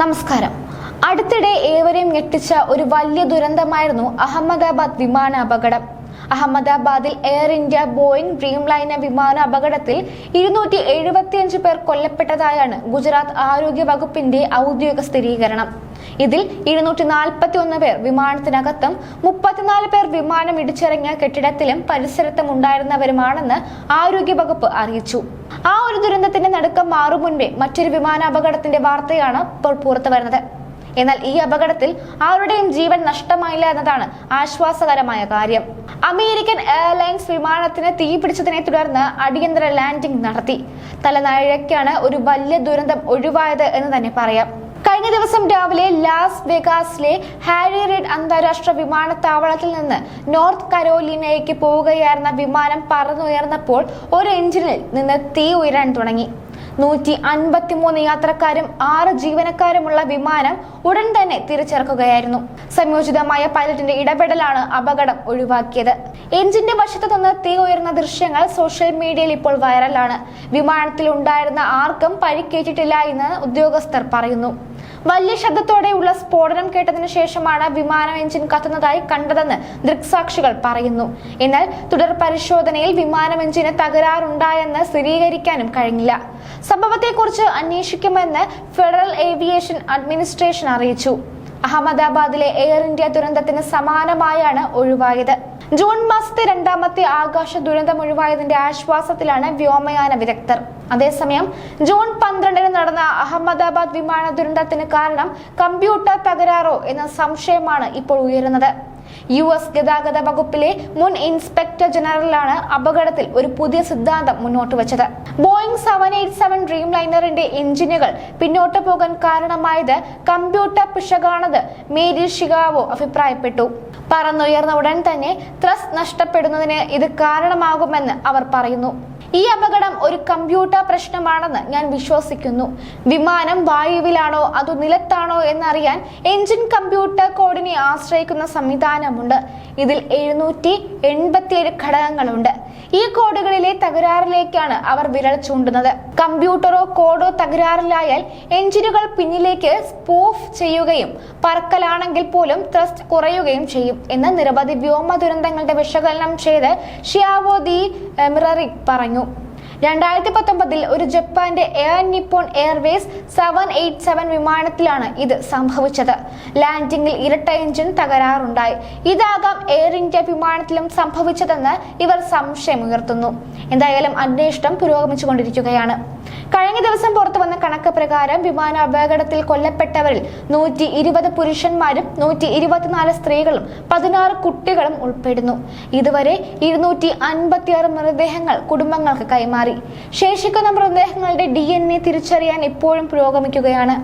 നമസ്കാരം. അടുത്തിടെ ഏവരെയും ഞെട്ടിച്ച ഒരു വലിയ ദുരന്തമായിരുന്നു അഹമ്മദാബാദ് വിമാന അപകടം. അഹമ്മദാബാദിൽ Air India Boeing Dreamliner വിമാന അപകടത്തിൽ ഇരുന്നൂറ്റി എഴുപത്തിയഞ്ച് പേർ കൊല്ലപ്പെട്ടതായാണ് ഗുജറാത്ത് ആരോഗ്യ വകുപ്പിന്റെ ഔദ്യോഗിക സ്ഥിരീകരണം. ഇതിൽ ഇരുന്നൂറ്റി നാൽപ്പത്തി ഒന്ന് പേർ വിമാനത്തിനകത്തും മുപ്പത്തിനാല് പേർ വിമാനം ഇടിച്ചിറങ്ങിയ കെട്ടിടത്തിലും പരിസരത്തും ഉണ്ടായിരുന്നവരുമാണെന്ന് ആരോഗ്യ വകുപ്പ് അറിയിച്ചു. ആ ഒരു ദുരന്തത്തിന്റെ നടുക്കം മാറും മുൻപേ മറ്റൊരു വിമാനാപകടത്തിന്റെ വാർത്തയാണ് ഇപ്പോൾ പുറത്തു വരുന്നത്. എന്നാൽ ഈ അപകടത്തിൽ ആരുടെയും ജീവൻ നഷ്ടമായില്ല എന്നതാണ് ആശ്വാസകരമായ കാര്യം. അമേരിക്കൻ എയർലൈൻസ് വിമാനത്തിന് തീ പിടിച്ചതിനെ തുടർന്ന് അടിയന്തര ലാൻഡിംഗ് നടത്തി. തലനാഴക്കാണ് ഒരു വലിയ ദുരന്തം ഒഴിവായത് എന്ന് തന്നെ പറയാം. കഴിഞ്ഞ ദിവസം രാവിലെ ലാസ് വെഗാസിലെ ഹാരി റെഡ് അന്താരാഷ്ട്ര വിമാനത്താവളത്തിൽ നിന്ന് നോർത്ത് കരോലിനയ്ക്ക് പോവുകയായിരുന്ന വിമാനം പറന്നുയർന്നപ്പോൾ ഒരു എഞ്ചിനിൽ നിന്ന് തീ ഉയരാൻ തുടങ്ങി. നൂറ്റി അൻപത്തിമൂന്ന് യാത്രക്കാരും ആറ് ജീവനക്കാരുമുള്ള വിമാനം ഉടൻ തന്നെ തിരിച്ചിറക്കുകയായിരുന്നു സംയോജിതമായ പൈലറ്റിന്റെ ഇടപെടലാണ് അപകടം ഒഴിവാക്കിയത്. എഞ്ചിന്റെ വശത്തു നിന്ന് തീ ഉയർന്ന ദൃശ്യങ്ങൾ സോഷ്യൽ മീഡിയയിൽ ഇപ്പോൾ വൈറലാണ്. വിമാനത്തിൽ ഉണ്ടായിരുന്ന ആർക്കും പരിക്കേറ്റിട്ടില്ല എന്ന് ഉദ്യോഗസ്ഥർ പറയുന്നു. വലിയ ശബ്ദത്തോടെയുള്ള സ്ഫോടനം കേട്ടതിനു ശേഷമാണ് വിമാനം എഞ്ചിൻ കത്തുന്നതായി കണ്ടതെന്ന് ദൃക്സാക്ഷികൾ പറയുന്നു. എന്നാൽ തുടർ പരിശോധനയിൽ വിമാനം എഞ്ചിന് തകരാറുണ്ടായെന്ന് സ്ഥിരീകരിക്കാനും കഴിഞ്ഞില്ല. സംഭവത്തെക്കുറിച്ച് അന്വേഷിക്കുമെന്ന് ഫെഡറൽ ഏവിയേഷൻ അഡ്മിനിസ്ട്രേഷൻ അറിയിച്ചു. അഹമ്മദാബാദിലെ എയർ ഇന്ത്യ ദുരന്തത്തിന് സമാനമായാണ് ഒഴിവായത്. ജൂൺ മാസത്തെ രണ്ടാമത്തെ ആകാശ ദുരന്തം ഒഴിവായതിന്റെ ആശ്വാസത്തിലാണ് വ്യോമയാന വിദഗ്ധർ. അതേസമയം ജൂൺ പന്ത്രണ്ടിന് നടന്ന അഹമ്മദാബാദ് വിമാന ദുരന്തത്തിന് കാരണം കമ്പ്യൂട്ടർ തകരാറോ എന്ന സംശയമാണ് ഇപ്പോൾ ഉയരുന്നത്. യു എസ് ഗതാഗത വകുപ്പിലെ മുൻ ഇൻസ്പെക്ടർ ജനറലാണ് അപകടത്തിൽ ഒരു പുതിയ സിദ്ധാന്തം മുന്നോട്ട് വെച്ചത്. Boeing seven eight seven dream ലൈനറിന്റെ എഞ്ചിനുകൾ പിന്നോട്ട് പോകാൻ കാരണമായത് കമ്പ്യൂട്ടർ പിശകാണെന്ന് മേരി ഷിഗാവോ അഭിപ്രായപ്പെട്ടു. പറന്നുയർന്ന ഉടൻ തന്നെ ത്രസ് നഷ്ടപ്പെടുന്നതിന് ഇത് കാരണമാകുമെന്ന് അവർ പറയുന്നു. ഈ അപകടം ഒരു കമ്പ്യൂട്ടർ പ്രശ്നമാണെന്ന് ഞാൻ വിശ്വസിക്കുന്നു. വിമാനം വായുവിലാണോ അതോ നിലത്താണോ എന്നറിയാൻ എഞ്ചിൻ കമ്പ്യൂട്ടർ കോഡിനെ ആശ്രയിക്കുന്ന സംവിധാനമുണ്ട്. ഇതിൽ എഴുന്നൂറ്റി എൺപത്തിയേഴ് ഘടകങ്ങളുണ്ട്. ഈ കോഡുകളിലെ തകരാറിലേക്കാണ് അവർ വിരൽ ചൂണ്ടുന്നത്. കമ്പ്യൂട്ടറോ കോഡോ തകരാറിലായാൽ എഞ്ചിനുകൾ പിന്നിലേക്ക് സ്പൂഫ് ചെയ്യുകയും പറക്കലാണെങ്കിൽ പോലും ത്രസ്റ്റ് കുറയുകയും ചെയ്യും എന്ന് നിരവധി വ്യോമ ദുരന്തങ്ങളുടെ വിശകലനം ചെയ്ത് ഷിയാവോ ദി മിററിക് പറഞ്ഞു. രണ്ടായിരത്തി പത്തൊമ്പതിൽ ഒരു ജപ്പാന്റെ Air Nippon Airways seven eight seven വിമാനത്തിലാണ് ഇത് സംഭവിച്ചത്. ലാൻഡിംഗിൽ ഇരട്ട എഞ്ചിൻ തകരാറുണ്ടായി. ഇതാകാം എയർ ഇന്ത്യ വിമാനത്തിലും സംഭവിച്ചതെന്ന് ഇവർ സംശയമുയർത്തുന്നു. എന്തായാലും അന്വേഷണം പുരോഗമിച്ചുകൊണ്ടിരിക്കുകയാണ്. കഴിഞ്ഞ ദിവസം പുറത്തു വന്ന കണക്ക് പ്രകാരം വിമാന അപകടത്തിൽ കൊല്ലപ്പെട്ടവരിൽ നൂറ്റി ഇരുപത് പുരുഷന്മാരും നൂറ്റി ഇരുപത്തിനാല് സ്ത്രീകളും പതിനാറ് കുട്ടികളും ഉൾപ്പെടുന്നു. ഇതുവരെ ഇരുന്നൂറ്റി അൻപത്തിയാറ് മൃതദേഹങ്ങൾ കുടുംബങ്ങൾക്ക് കൈമാറി. ശേഷിക്കുന്ന മൃതദേഹങ്ങളുടെ ഡി തിരിച്ചറിയാൻ ഇപ്പോഴും പുരോഗമിക്കുകയാണ്.